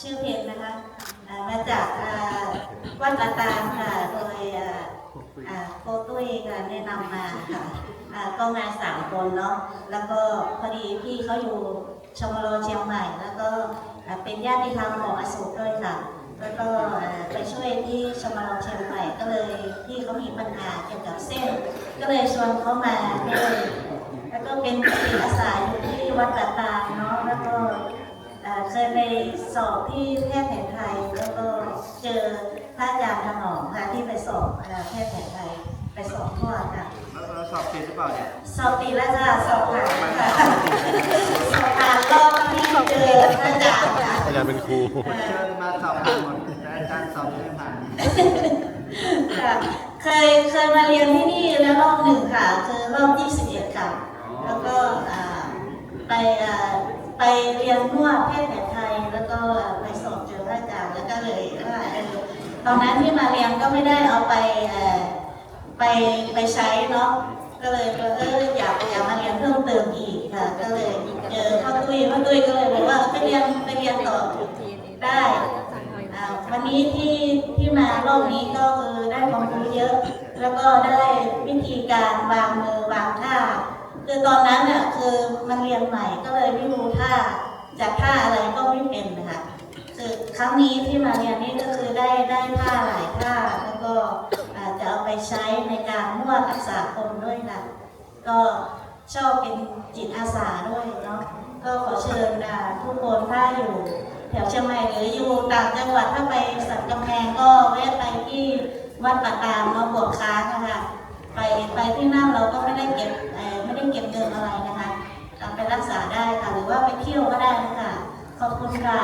ชื่อเพลงนะคะมาจากวัดละตามค่ะโดยโกตุ้ยค่ะแนะนำมาค่ะก็มาสามคนเนาะแล้วก็พอดีพี่เขาอยู่ชมรมเชียงใหม่ แล้วก็เป็นญาติธรรมของอโศกด้วยค่ะ แล้วก็ไปช่วยที่ชมรมเชียงใหม่ก็เลยพี่เขามีปัญหาเกี่ยวกับเส้น ก็เลยชวนเขามาด้วยแล้วก็เป็นจิตอาสาอยู่ที่วัดตาตาเนาะ แล้วก็เอ่อเค ยไปสอบที่แพทย์แผนไทยแล้วก็เจอพระอาจารย์ถนอมค่ะที่ไปสอบเอ่อแพทย์แผนไทยไปสอบทั่วค่ะแล้วเราสอบติดหรือเปล่าเนี่ยสอบปีแล้วค่ะสอบผ่านค่ะสอบผ่านรอบที่เจอพระอาจารย์ค่ะอาจารย์เป็นครูเชิญมาสอบผ่านหมดแต่อาจารย์สอบไม่ผ่านค่ะเคยเคยมาเรียนที่นี่แล้วรอบหนึ่งค่ะคือรอบ21ค่ะแล้วก็อ่าไปอ่าไปเรียนนวดแพท ตอนนั้นที่มาเรียนก็ไม่ได้เอาไปไปไปใช้เนาะก็เลยเอออยากอยากมาเรียนเพิ่มเติมอีกค่ะก็เลยเจอพ่อตุ้ยพ่อตุ้ยก็เลยบอกว่าไปเรียนไปเรียนต่อได้วันนี้ที่ที่มารอบนี้ก็คือได้ความรู้เยอะ แล้วก็ได้วิธีการวางมือวางท่าคือตอนนั้นน่ะคือมันเรียนใหม่ก็เลยไม่รู้ท่าจากท่าอะไรก็ไม่เป็นนะคะ รั้งนี้ที่มาเรียนนี่ก็คือได้ได้ท่าหลายท่าแล้วก็จะเอาไปใช้ในการนวดรักษาคนด้วยค่ะ ก็ชอบเป็นจิตอาสาด้วยเนาะก็ขอเชิญอ่าทุกคนถ้าอยู่แถวเชียงใหม่หรืออยู่ต่างจังหวัดถ้าไปสันกำแพงก็แวะไปที่วัดป่าตามมาบวชค้างนะคะไปไปที่นั่นเราก็ไม่ได้เก็บไม่ได้เก็บเงินอะไรนะคะเอาไปรักษาได้ค่ะหรือว่าไปเที่ยวก็ได้นะคะขอบคุณค่ะ